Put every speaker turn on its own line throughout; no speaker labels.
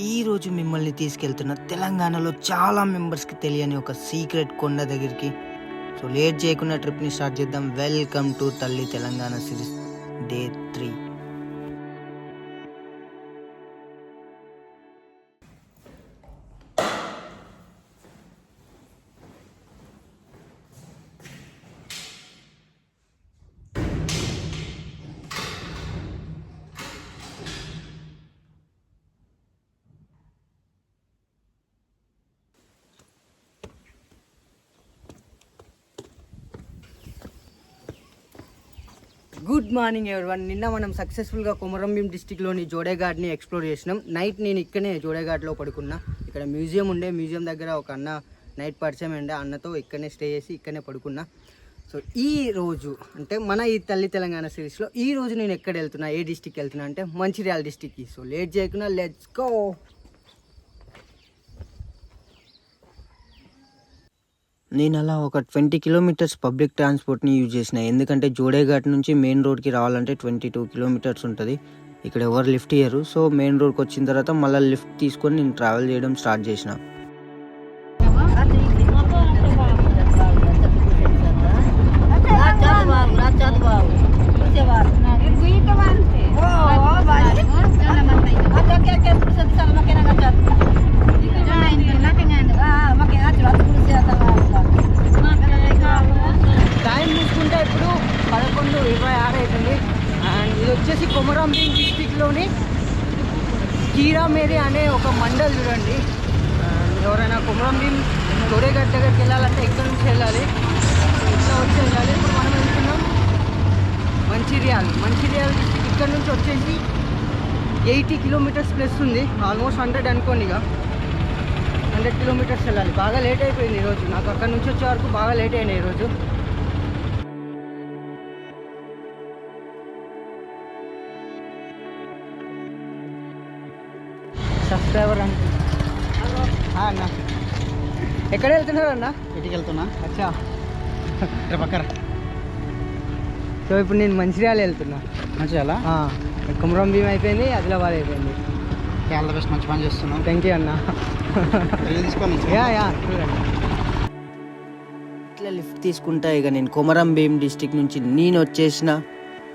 ఈరోజు మిమ్మల్ని తీసుకెళ్తున్న తెలంగాణలో చాలా మెంబర్స్కి తెలియని ఒక సీక్రెట్ కొండ దగ్గరికి. సో లేట్ చేయకుండా ట్రిప్ని స్టార్ట్ చేద్దాం. Welcome to Talli Telangana series day three. Good morning everyone. నిన్న మనం సక్సెస్ఫుల్గా కొమరంభీం డిస్టిక్లోని జోడేఘాట్ని ఎక్స్ప్లోర్ చేసినాం. నైట్ నేను ఇక్కడనే జోడేఘాట్లో పడుకున్నా. ఇక్కడ మ్యూజియం ఉండే మ్యూజియం దగ్గర ఒక అన్న నైట్ పరిచయం ఉండే అన్నతో ఇక్కడనే స్టే చేసి ఇక్కడనే పడుకున్నా. సో ఈ రోజు అంటే మన ఈ తల్లి తెలంగాణ సిరీస్లో ఈ రోజు నేను ఎక్కడ వెళ్తున్నా ఏ డిస్టిక్ వెళ్తున్నా అంటే మంచిర్యాల డిస్టిక్కి. సో లేట్ చేయకుండా లెట్స్ గో! నేను అలా ఒక ట్వంటీ కిలోమీటర్స్ పబ్లిక్ ట్రాన్స్పోర్ట్ని యూజ్ చేసిన. ఎందుకంటే జోడేఘాట్ నుంచి మెయిన్ రోడ్కి రావాలంటే ట్వంటీ టూ కిలోమీటర్స్ ఉంటుంది. ఇక్కడ ఎవరు లిఫ్ట్ ఇయ్యరు. సో మెయిన్ రోడ్కి వచ్చిన తర్వాత మళ్ళీ లిఫ్ట్ తీసుకొని నేను ట్రావెల్ చేయడం స్టార్ట్ చేసిన టైం చూసుకుంటే ఇప్పుడు పదకొండు ఇరవై ఆరు అవుతుంది అండ్ ఇది వచ్చేసి కొమరంభీం డిస్టిక్లోని కీరామేరి అనే ఒక మండల్ చూడండి And ఎవరైనా కొమరంభీం తోడేగడ్ దగ్గరికి వెళ్ళాలంటే ఇక్కడ నుంచి వెళ్ళాలి ఇట్లా వచ్చి వెళ్ళాలి ఇప్పుడు మనం వెళ్తున్నాం మంచిర్యాల్ మంచిర్యాల్ district ఇక్కడ నుంచి వచ్చేసి ఎయిటీ కిలోమీటర్స్ ప్లస్ ఉంది. ఆల్మోస్ట్ హండ్రెడ్ అనుకోండి ఇక. హండ్రెడ్ కిలోమీటర్స్ వెళ్ళాలి. బాగా లేట్ అయిపోయింది ఈరోజు. నాకు అక్కడ నుంచి వచ్చే వరకు బాగా లేట్ అయినాయి ఈరోజు. సబ్స్క్రైబర్ ఆ, అన్న. ఎక్కడ వెళ్తున్నారు అన్న?
ఇంటికి వెళ్తున్నా
అచ్చా
పక్కన
సో ఇప్పుడు నేను మంచిర్యాల వెళ్తున్నా. ఆ, కుమరం భీమ్ అయిపోయింది ఆదిలాబాద్ అయిపోయింది.
ఆల్ ద బెస్ట్ మంచి పని చేస్తున్నాం
థ్యాంక్ యూ అన్న.
తీసుకోండి
యా యా చూడండి. ఇట్లా లిఫ్ట్ తీసుకుంటా ఇక నేను కొమరం భీం డిస్టిక్ నుంచి నేను వచ్చేసిన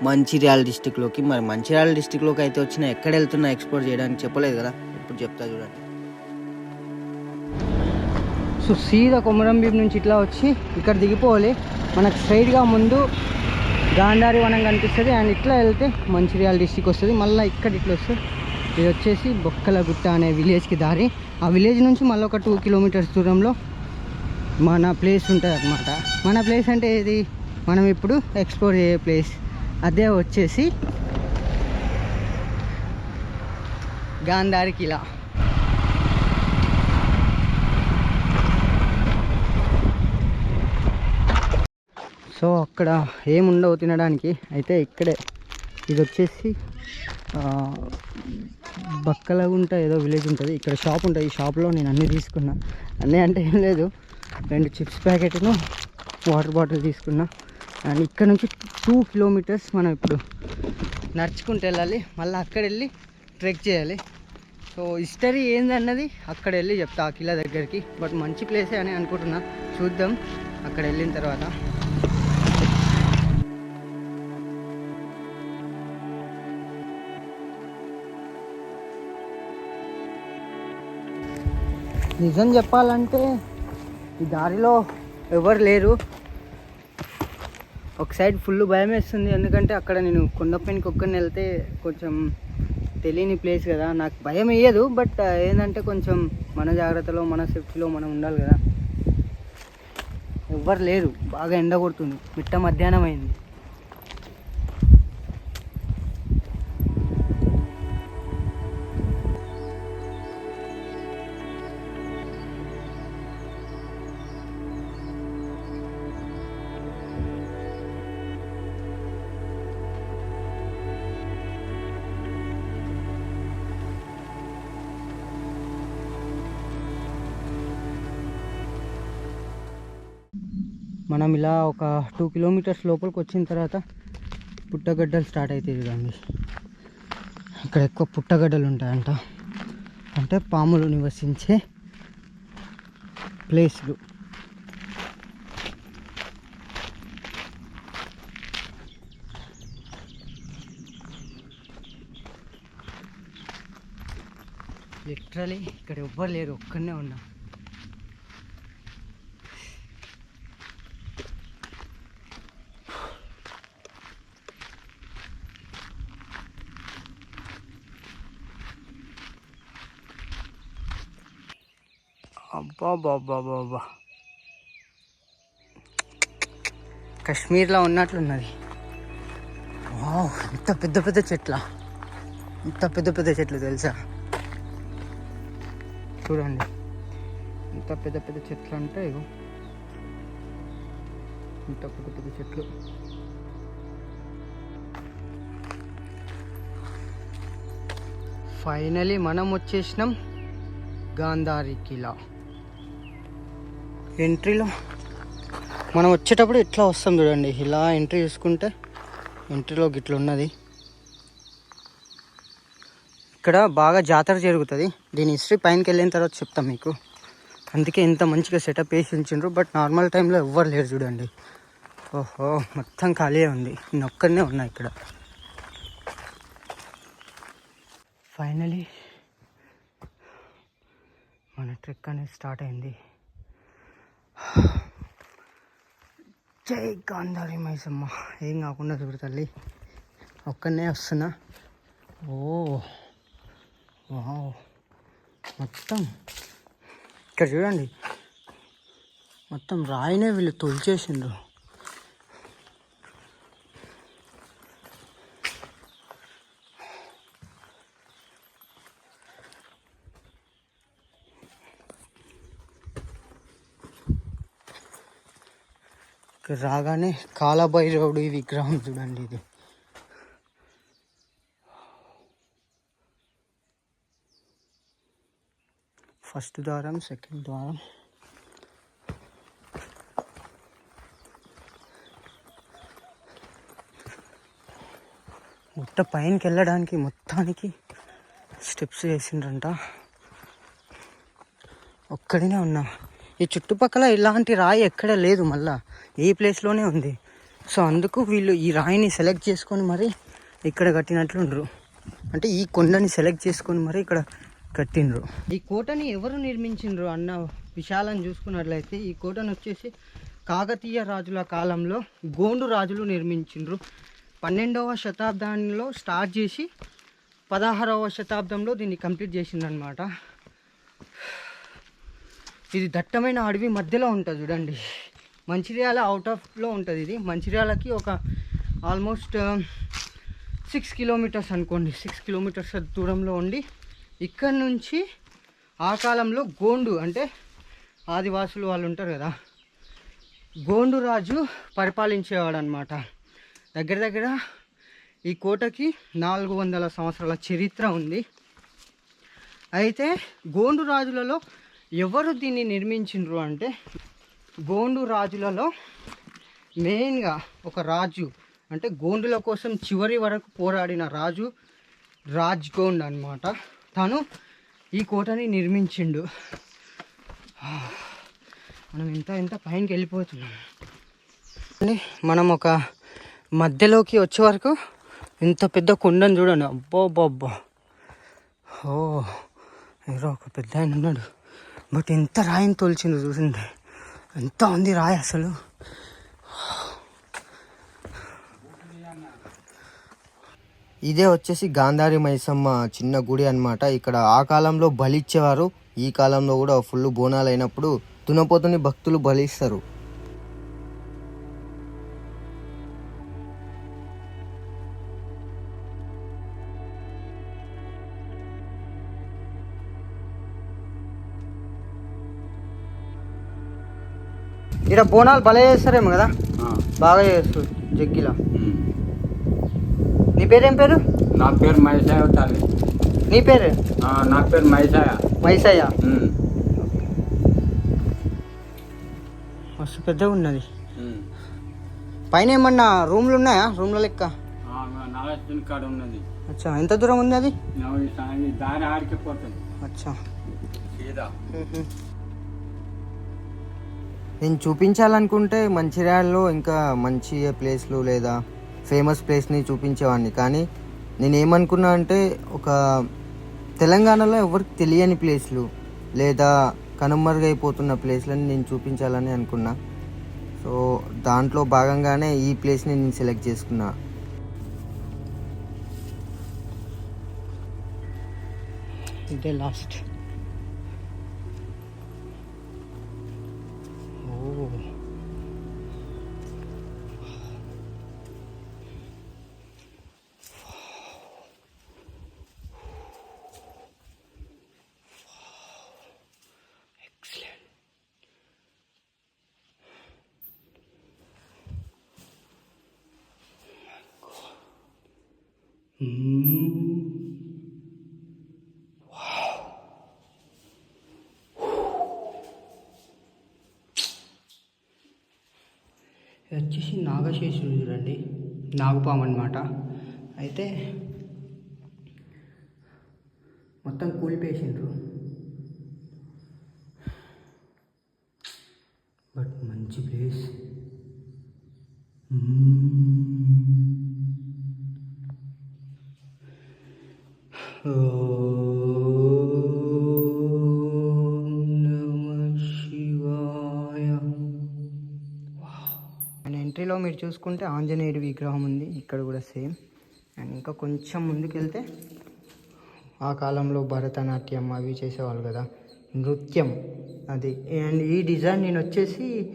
మంచిర్యాల డిస్టిక్లోకి. మరి మంచిర్యాల డిస్టిక్లోకి అయితే వచ్చిన ఎక్కడ వెళ్తున్నా ఎక్స్ప్లోర్ చేయడానికి చెప్పలేదు కదా. ఇప్పుడు చెప్తా చూడండి. సో సీదా కొమరం భీం నుంచి ఇట్లా వచ్చి ఇక్కడ దిగిపోవాలి. మనకు స్ట్రైట్గా ముందు గాంధారి వనం కనిపిస్తుంది అండ్ ఇట్లా వెళ్తే మంచిర్యాల డిస్టిక్ వస్తుంది. మళ్ళీ ఇక్కడ ఇట్లా వస్తుంది. ఇది వచ్చేసి బొక్కల గుట్ట అనే విలేజ్కి దారి. ఆ విలేజ్ నుంచి మళ్ళీ ఒక టూ కిలోమీటర్స్ దూరంలో మన ప్లేస్ ఉంటుంది అనమాట మన ప్లేస్ అంటే ఇది మనం ఇప్పుడు ఎక్స్ప్లోర్ చేయే ప్లేస్ అదే వచ్చేసి గాంధారి కిలా. సో అక్కడ ఏముండవు తినడానికి. అయితే ఇక్కడే ఇది వచ్చేసి బక్కలగుంట ఏదో విలేజ్ ఉంటుంది. ఇక్కడ షాప్ ఉంటుంది. ఈ షాప్లో నేను అన్నీ తీసుకున్నా. అన్నీ అంటే ఏం లేదు. రెండు చిప్స్ ప్యాకెట్ను వాటర్ బాటిల్ తీసుకున్నా. అండ్ ఇక్కడ నుంచి టూ కిలోమీటర్స్ మనం ఇప్పుడు నడుచుకుంటూ వెళ్ళాలి. మళ్ళీ అక్కడ వెళ్ళి ట్రెక్ చేయాలి. సో హిస్టరీ ఏందన్నది అక్కడ వెళ్ళి చెప్తా ఆ కిలా దగ్గరికి. బట్ మంచి ప్లేసే అని అనుకుంటున్నా. చూద్దాం అక్కడ వెళ్ళిన తర్వాత. నిజం చెప్పాలంటే ఈ దారిలో ఎవరు లేరు. ఒక సైడ్ ఫుల్ భయం వేస్తుంది. ఎందుకంటే అక్కడ నేను కొండపైనకి ఒక్కరిని వెళ్తే కొంచెం తెలియని ప్లేస్ కదా. నాకు భయం వేయదు బట్ ఏంటంటే కొంచెం మన జాగ్రత్తలో మన సేఫ్టీలో మనం ఉండాలి కదా. ఎవ్వరు లేరు. బాగా ఎండ కొడుతుంది. మిట్ట మధ్యాహ్నం అయింది. మనం ఇలా ఒక టూ కిలోమీటర్స్ లోపలికి వచ్చిన తర్వాత పుట్టగడ్డలు స్టార్ట్ అవుతాయి చూడండి. ఇక్కడ ఎక్కువ పుట్టగడ్డలు ఉంటాయంట. అంటే పాములు నివసించే ప్లేస్లు. లిటరలీ ఇక్కడ ఎవ్వరు లేరు ఒక్కనే ఉన్నాం. అబ్బా బాబా బాబా కాశ్మీర్లో ఉన్నట్లున్నది. వావ్ ఇంత పెద్ద పెద్ద చెట్ల? ఇంత పెద్ద పెద్ద చెట్లు తెలుసా? చూడండి. ఇంత పెద్ద పెద్ద చెట్లు అంటే ఇగో. ఇంత పెద్ద పెద్ద చెట్లు. ఫైనలీ మనం వచ్చేసినాం గాంధారి కిలా. ఎంట్రీలో మనం వచ్చేటప్పుడు ఇట్లా వస్తాం చూడండి. ఇలా ఎంట్రీ చూసుకుంటే ఎంట్రీలో గిట్ల ఉన్నది. ఇక్కడ బాగా జాతర జరుగుతుంది. దీని హిస్టరీ పైనకి వెళ్ళిన తర్వాత చెప్తాం మీకు. అందుకే ఇంత మంచిగా సెటప్ వేసి ఉంచిండ్రు. బట్ నార్మల్ టైంలో ఎవ్వరు లేరు చూడండి. ఓహో మొత్తం ఖాళీ ఉంది. నేను ఒక్కరినే ఉన్నా ఇక్కడ. ఫైనలీ మన ట్రెక్ అనేది స్టార్ట్ అయింది. జై గాంధారి మైసమ్మ. ఏం కాకుండా చూడు తల్లి ఒక్కనే వస్తున్నా. Oh wow. మొత్తం ఇక్కడ చూడండి మొత్తం రాయినే వీళ్ళు తొలిచేసిండ్రు. ఇక్కడ రాగానే కాలభైరవుడు ఈ విగ్రహం చూడండి ఇది. ఫస్ట్ ద్వారం సెకండ్ ద్వారం. మొత్తం పైనకి వెళ్ళడానికి మొత్తానికి స్టెప్స్ వేసిండ్రంట. ఒక్కడినే ఉన్నా. ఈ చుట్టుపక్కల ఇలాంటి రాయి ఎక్కడ లేదు మళ్ళా. ఈ ప్లేస్లోనే ఉంది. సో అందుకు వీళ్ళు ఈ రాయిని సెలెక్ట్ చేసుకొని మరి ఇక్కడ కట్టినట్లుండ్రు. అంటే ఈ కొండని సెలెక్ట్ చేసుకొని మరి ఇక్కడ కట్టిండ్రు. ఈ కోటని ఎవరు నిర్మించిండ్రు అన్న విశాలను చూసుకున్నట్లయితే ఈ కోటను వచ్చేసి కాకతీయ రాజుల కాలంలో గోండు రాజులు నిర్మించిండ్రు. పన్నెండవ శతాబ్దంలో స్టార్ట్ చేసి పదహారవ శతాబ్దంలో దీన్ని కంప్లీట్ చేసిందనమాట ఇది దట్టమైన అడవి మధ్యలో ఉంటుంది చూడండి. మంచిర్యాల అవుట్ ఆఫ్లో ఉంటుంది ఇది. మంచిర్యాలకి ఒక ఆల్మోస్ట్ సిక్స్ కిలోమీటర్స్ అనుకోండి. సిక్స్ కిలోమీటర్స్ దూరంలో ఉండి ఇక్కడ నుంచి ఆ కాలంలో గోండు అంటే ఆదివాసులు వాళ్ళు ఉంటారు కదా. గోండు రాజు పరిపాలించేవాడు అనమాట దగ్గర దగ్గర ఈ కోటకి నాలుగు వందల సంవత్సరాల చరిత్ర ఉంది. అయితే గోండు రాజులలో ఎవరు దీన్ని నిర్మించిండ్రు అంటే గోండు రాజులలో మెయిన్గా ఒక రాజు అంటే గోండుల కోసం చివరి వరకు పోరాడిన రాజు రాజ్ గోండ్ అనమాట తను ఈ కోటని నిర్మించిండు. మనం ఇంత ఇంత పైనకి వెళ్ళిపోతున్నాం. మనం ఒక మధ్యలోకి వచ్చే వరకు ఇంత పెద్ద కొండను చూడండి. అబ్బో అబ్బో. ఓ ఎవరో ఒక పెద్ద ఆయన ఉన్నాడు. బట్ ఎంత రాయిని తోల్చిందో చూసింది ఎంత ఉంది రాయి అసలు?
ఇదే వచ్చేసి గాంధారి మైసమ్మ చిన్న గుడి అన్నమాట. ఇక్కడ ఆ కాలంలో బలిచ్చేవారు ఈ కాలంలో కూడా ఫుల్ బోనాలు అయినప్పుడు దునపోతుని భక్తులు బలిస్తారు
ఇక్కడ బోనాలు భలే చేస్తారేమో కదా? బాగా చేస్తారు జగ్గిలా. నీ పేరేం పేరు?
నా పేరు మహేశాయ తల్లి.
నీ పేరు?
నా పేరు
మహేశాయ
మహేశాయ
మస్తు పెద్దగా ఉన్నది. పైన ఏమన్నా రూమ్లు ఉన్నాయా? రూమ్ల లెక్క?
కార్డు ఉన్నది.
అచ్చా ఎంత దూరం ఉంది అది
దారి ఆడికి పోతుంది.
అచ్చా.
నేను చూపించాలనుకుంటే మంచిర్యాలలో ఇంకా మంచి ప్లేస్లు లేదా ఫేమస్ ప్లేస్ని చూపించేవాడిని. కానీ నేను ఏమనుకున్నా అంటే ఒక తెలంగాణలో ఎవరికి తెలియని ప్లేస్లు లేదా కనుమరుగైపోతున్న ప్లేస్లని నేను చూపించాలని అనుకున్నా. సో దాంట్లో భాగంగానే ఈ ప్లేస్ని నేను సెలెక్ట్ చేసుకున్నా.
ఇదే లాస్ట్. ఇది వచ్చేసి నాగశేషుడు చూడండి. నాగపాము అనమాట అయితే మొత్తం కూలిపేసిండ్రు బట్ మంచి ప్లేస్. చూసుకుంటే ఆంజనేయుడి విగ్రహం ఉంది. ఇక్కడ కూడా సేమ్. అండ్ ఇంకా కొంచెం ముందుకెళ్తే ఆ కాలంలో భరతనాట్యం అవి చేసేవాళ్ళు కదా. నృత్యం అది. అండ్ ఈ డిజైన్ నేను వచ్చేసి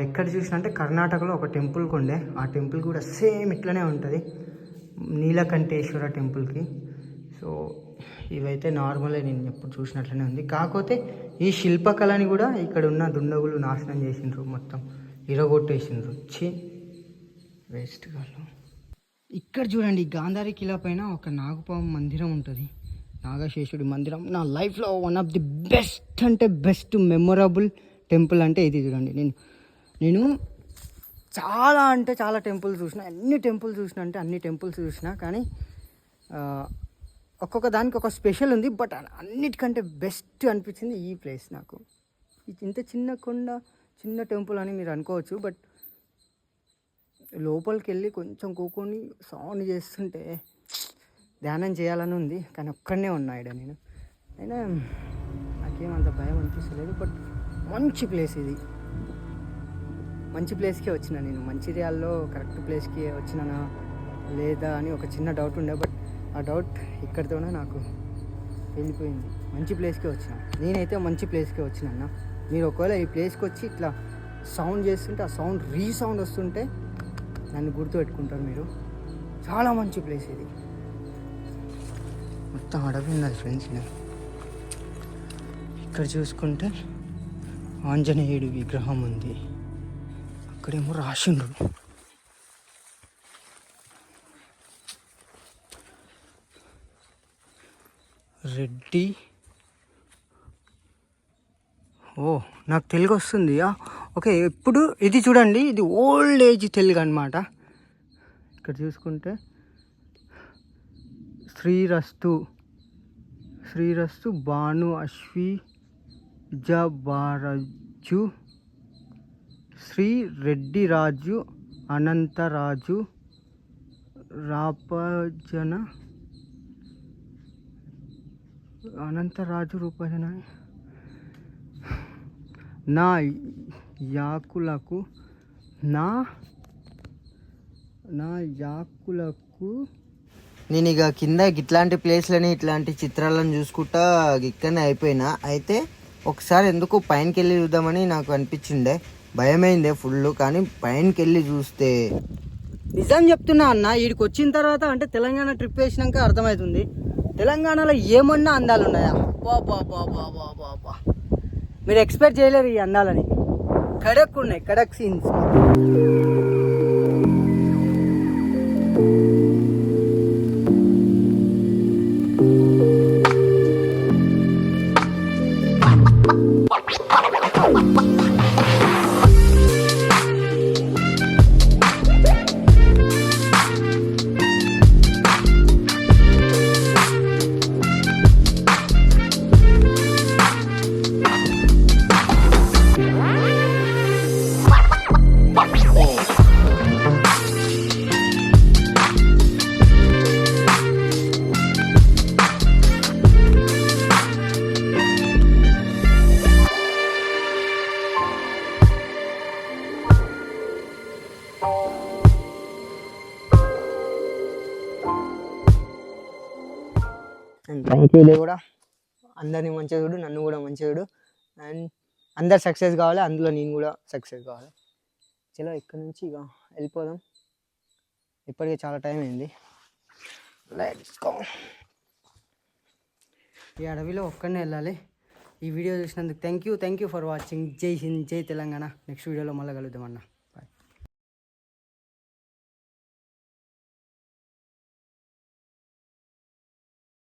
ఎక్కడ చూసిన అంటే కర్ణాటకలో ఒక టెంపుల్కి ఉండే ఆ టెంపుల్ కూడా సేమ్ ఇట్లనే ఉంటుంది. నీలకంఠేశ్వర టెంపుల్కి. సో ఇవైతే నార్మలే నేను ఎప్పుడు చూసినట్లనే ఉంది. కాకపోతే ఈ శిల్పకళని కూడా ఇక్కడ ఉన్న దుండగులు నాశనం చేసిండ్రు మొత్తం. ఇరగొట్టేసిండ్రు. ఛీ. వేస్ట్ కాదు ఇక్కడ చూడండి గాంధారి కిలా పైన ఒక నాగపాము మందిరం ఉంటుంది. నాగశేషుడి మందిరం. నా లైఫ్లో వన్ ఆఫ్ ది బెస్ట్ అంటే బెస్ట్ మెమొరబుల్ టెంపుల్ అంటే ఇది చూడండి. నేను నేను చాలా అంటే చాలా టెంపుల్స్ చూసిన అన్ని టెంపుల్స్ చూసిన అంటే అన్ని టెంపుల్స్ చూసిన కానీ ఒక్కొక్క దానికి ఒక స్పెషల్ ఉంది బట్ అన్నిటికంటే బెస్ట్ అనిపించింది ఈ ప్లేస్ నాకు. ఇంత చిన్న కొండ చిన్న టెంపుల్ అని మీరు అనుకోవచ్చు బట్ లోపలికి వెళ్ళి కొంచెం కూకొని సౌండ్ చేస్తుంటే ధ్యానం చేయాలని ఉంది కానీ ఒక్కడనే ఉన్నా నేను. అయినా నాకేమంత భయం అనిపిస్తలేదు బట్ మంచి ప్లేస్ ఇది. మంచి ప్లేస్కే వచ్చిన నేను. మంచిర్యాల్లో కరెక్ట్ ప్లేస్కి వచ్చినానా లేదా అని ఒక చిన్న డౌట్ ఉండే బట్ ఆ డౌట్ ఇక్కడితోనే నాకు వెళ్ళిపోయింది. మంచి ప్లేస్కే వచ్చిన. నేనైతే మంచి ప్లేస్కే వచ్చినన్నా. మీరు ఒకవేళ ఈ ప్లేస్కి వచ్చి ఇట్లా సౌండ్ చేస్తుంటే ఆ సౌండ్ రీసౌండ్ వస్తుంటే నన్ను గుర్తుపెట్టుకుంటారు మీరు. చాలా మంచి ప్లేస్ ఇది. మొత్తం అడవి ఉన్నది ఫ్రెండ్స్ నేను ఇక్కడ చూసుకుంటే ఆంజనేయుడి విగ్రహం ఉంది. అక్కడేమో రాసిండ్రు. రెడ్డి ఓ నాకు తెలుగు వస్తుంది. ఓకే ఇప్పుడు ఇది చూడండి ఇది ఓల్డ్ ఏజ్ తెలుగు అనమాట ఇక్కడ చూసుకుంటే శ్రీరస్తు శ్రీరస్తు భాను అశ్వి జబారజు శ్రీ రెడ్డి రాజు అనంతరాజు రాపజన అనంతరాజు రూపజన నా యాకులకు నా నా యాకులకు
నేను ఇక కింద ఇట్లాంటి ప్లేస్లని ఇట్లాంటి చిత్రాలను చూసుకుంటా ఇక్కడనే అయిపోయినా. అయితే ఒకసారి ఎందుకు పైనకి వెళ్ళి చూద్దామని నాకు అనిపించిండే. భయమైందే ఫుల్ కానీ పైనకి వెళ్ళి చూస్తే.
నిజం చెప్తున్నా అన్న వీడికి వచ్చిన తర్వాత అంటే తెలంగాణ ట్రిప్ వేసినాక అర్థమవుతుంది తెలంగాణలో ఏమన్నా అందాలు ఉన్నాయా బా బా బా బా బా బా బా మీరు ఎక్స్పెక్ట్ చేయలేరు ఈ అందాలని. కడక్ ఉన్నాయి కడక్ సీన్స్ అండ్ థ్యాంక్ యూ కూడా. అందరిని మంచిగా చూడు నన్ను కూడా మంచిగా చూడు. అండ్ అందరు సక్సెస్ కావాలి అందులో నేను కూడా సక్సెస్ కావాలి. చలో ఇక్కడ నుంచి ఇక వెళ్ళిపోదాం. ఇప్పటికే చాలా టైం అయింది. లెట్స్ గో ఈ అడవిలో ఒక్కడనే వెళ్ళాలి. ఈ వీడియో చూసినందుకు thank you thank you for watching. జై హింద్ జై తెలంగాణ. నెక్స్ట్ వీడియోలో మళ్ళీ కలుద్దాం అన్న.